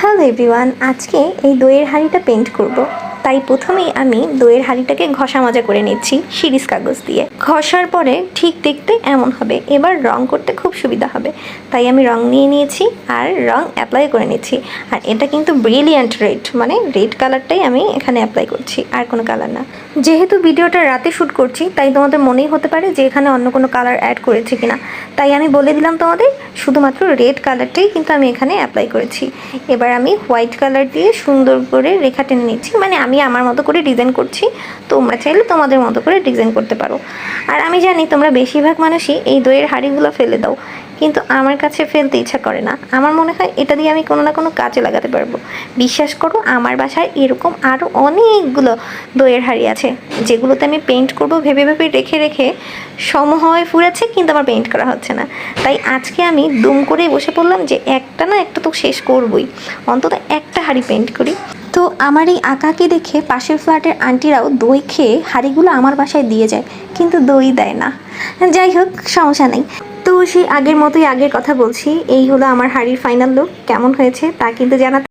Hello everyone, আজকে এই দইয়ের হাঁড়িটা পেন্ট করব। তাই প্রথমেই আমি দইয়ের হাঁড়িটাকে ঘষা মাজা করে নিচ্ছি সিরিজ কাগজ দিয়ে। ঘষার পরে ঠিক দেখতে এমন হবে। এবার রং করতে খুব সুবিধা হবে। তাই আমি রং নিয়ে নিয়েছি আর রং অ্যাপ্লাই করে নিচ্ছি। আর এটা কিন্তু ব্রিলিয়ান্ট রেড মানে রেড কালারটাই আমি এখানে অ্যাপ্লাই করছি, আর কোনো কালার না। যেহেতু ভিডিওটা রাতে শ্যুট করছি, তাই তোমাদের মনেই হতে পারে যে এখানে অন্য কোনো কালার অ্যাড করেছি কিনা। তাই আমি বলে দিলাম তোমাদের শুধুমাত্র রেড কালারটাই কিন্তু আমি এখানে অ্যাপ্লাই করেছি। এবার আমি হোয়াইট কালার দিয়ে সুন্দর করে রেখা টেনে নিচ্ছি মানে আমি আমার মতো করে ডিজাইন করছি, তোমরা চাইলে তোমাদের মতো করে ডিজাইন করতে পারো। আর আমি জানি তোমরা বেশিরভাগ মানুষই এই দইয়ের হাঁড়িগুলো ফেলে দাও। কিন্তু আমার কাছে ফেলতে ইচ্ছা করে না। আমার মনে হয় এটা দিয়ে আমি কোনো না কোনো কাজে লাগাতে পারব। বিশ্বাস করো, আমার বাসায় এরকম আরও অনেকগুলো দইয়ের হাঁড়ি আছে, যেগুলোতে আমি পেন্ট করব, ভেবে ভেবে রেখে রেখে সময় ফুরাচ্ছে কিন্তু আমার পেন্ট করা হচ্ছে না। তাই আজকে আমি দুম করে বসে পড়লাম যে একটা না একটা তো শেষ করবই। অন্তত একটা হাঁড়ি পেন্ট করি। তো আমার এই আঁকাকে দেখে পাশের ফ্ল্যাটের আন্টিরাও দই খেয়ে হাঁড়িগুলো আমার বাসায় দিয়ে যায়, কিন্তু দই দেয় না। যাই হোক, সমস্যা নেই। তো সেই আগের মতোই আগের কথা বলছি। এই হলো আমার হাড়ির ফাইনাল লুক কেমন হয়েছে তা কিন্তু জানাতে